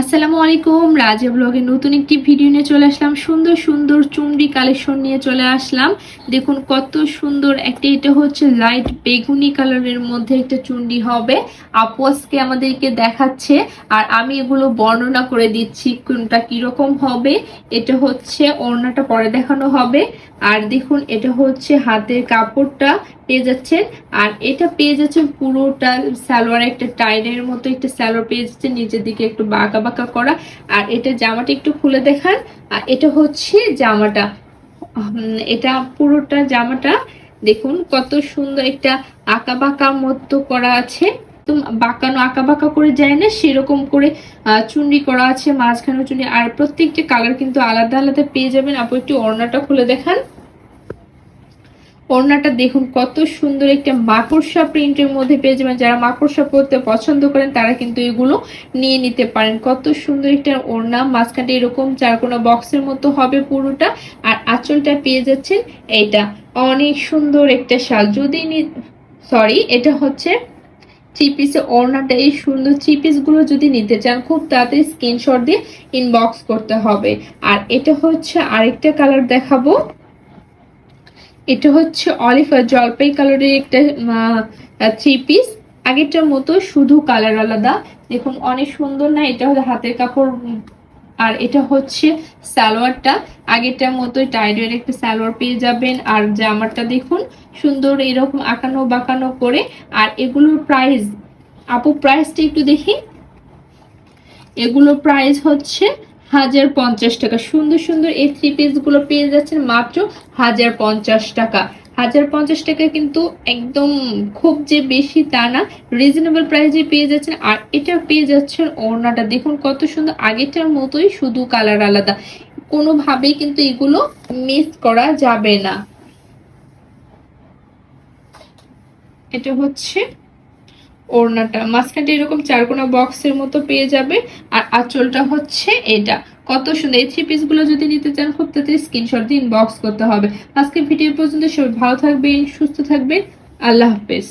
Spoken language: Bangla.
আসসালামু আলাইকুম, রাজা ব্লগে নতুন একটি ভিডিও নিয়ে চলে আসলাম। সুন্দর সুন্দর চুমড়ি কালেকশন নিয়ে চলে আসলাম। দেখুন কত সুন্দর একটা, এটা হচ্ছে লাইট বেগুনি কালারের মধ্যে একটা চুন্ডি হবে। আপু আজকে আমাদেরকে দেখাচ্ছে, আর আমি এগুলো বর্ণনা করে দিচ্ছি কোনটা কীরকম হবে। এটা হচ্ছে ওড়নাটা পরে দেখানো হবে। আর দেখুন, এটা হচ্ছে হাতের কাপড়টা পেয়ে যাচ্ছেন। আর এটা পেয়ে যাচ্ছেন পুরোটা সালোয়ার, একটা টাইনের মতো একটা সালোয়ার পেয়ে যাচ্ছেন। নিচের দিকে একটু বাঁকা বাঁকা করা। আর এটা জামাটা একটু খুলে দেখান। আর এটা হচ্ছে জামাটা। এটা পুরোটা জামাটা। দেখুন, কত সুন্দর একটা আঁকা বাঁকা মতো করা আছে। বাঁকানো আঁকা বাঁকা করে যায় না, সেরকম করে চুন্ডি করা আছে, মাঝখানে চুন্ডি। আর প্রত্যেকটা কালার কিন্তু আলাদা আলাদা পেয়ে যাবেন। আপু, একটু ওড়নাটা খুলে দেখান। ওড়নাটা দেখুন, কত সুন্দর একটা মাকড়সা প্রিন্টের মধ্যে পেয়ে যাবেন। যারা মাকড়সা পরতে পছন্দ করেন, তারা কিন্তু এগুলো নিয়ে নিতে পারেন। কত সুন্দর একটা ওড়না, মাঝখানটা এরকম যার চারকোনা বক্সের মতো হবে পুরোটা। আর আঁচলটা পেয়ে যাচ্ছেন এইটা। অনেক সুন্দর একটা শাল। যদি সরি এটা হচ্ছে থ্রি পিসের ওড়নাটা। এই সুন্দর থ্রি পিসগুলো যদি নিতে চান, খুব তাড়াতাড়ি স্ক্রিনশট দিয়ে ইনবক্স করতে হবে। আর এটা হচ্ছে আরেকটা কালার দেখাবো। এটা হচ্ছে অলিভ আর জলপাই কালারের একটা থ্রি পিস আগেরটার মতো শুধু কালার আলাদা। দেখুন, অনেক সুন্দর না? এটা হচ্ছে হাতের কাপড় আর এটা হচ্ছে সালোয়ারটা। আগেরটার মতো টাইডের একটা সালোয়ার পেয়ে যাবেন। আর জামাটা দেখুন, সুন্দর এরকম আঁকানো বাঁকানো করে। আর এগুলোর প্রাইস আপু প্রাইসটা একটু দেখি। এগুলো প্রাইস হচ্ছে হাজার পঞ্চাশ টাকা। সুন্দর সুন্দর এই থ্রি পিসগুলো পেয়ে যাচ্ছেন মাত্র হাজার পঞ্চাশ টাকা। হাজার পঞ্চাশ টাকা কিন্তু একদম খুব যে বেশি তা না রিজনেবল প্রাইসে পেয়ে যাচ্ছেন। আর এটা পেয়ে যাচ্ছেন ওড়নাটা। দেখুন কত সুন্দর, আগেরটার মতোই শুধু কালার আলাদা। কোনোভাবেই কিন্তু এগুলো মিস করা যাবে না। এটা হচ্ছে ওড়নাটা। মাঝখানটা এরকম চারকোনা বক্সের মতো পেয়ে যাবে। আর আঁচলটা হচ্ছে এটা। কত সুন্দর। এই থ্রি পিসগুলো যদি নিতে চান, খুব তাড়াতাড়ি স্ক্রিনশট দিয়ে ইনবক্স করতে হবে। আজকে ভিডিও পর্যন্ত সবাই ভালো থাকবেন, সুস্থ থাকবেন। আল্লাহ হাফেজ।